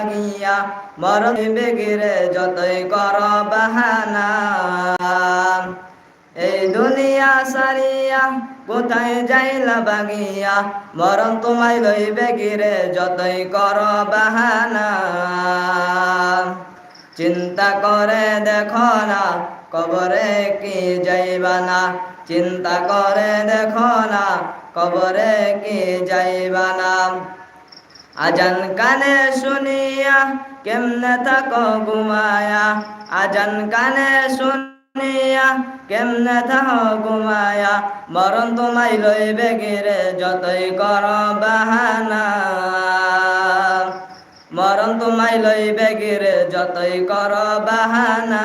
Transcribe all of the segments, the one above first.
লাগিয়া মরণ বেগিরে যতই কর বাহানা। এই দুনিয়া সারিয়া কোথায় যাইলা বাগিয়া মরণ তোমায় লইবে গিরে যতই কর বাহানা। চিন্তা করে দেখো না, কবরে কি যাইবা না। চিন্তা করে দেখো না, কবরে কি যাইবা না। আজান কানে শুনিয়া কেমনে থাকো ঘুমায়া? আজান কানে শুনিয়া কেমনে থাকো ঘুমায়া? মরণ তোমায় লইবে গিরে যতই কর বাহানা। মরণ তোমায় লইবে গিরে যতই কর বাহানা।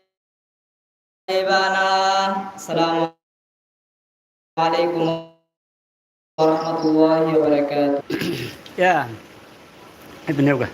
Ibana. Assalamualaikum warahmatullahi wabarakatuh. Ya. Ibn Yoga.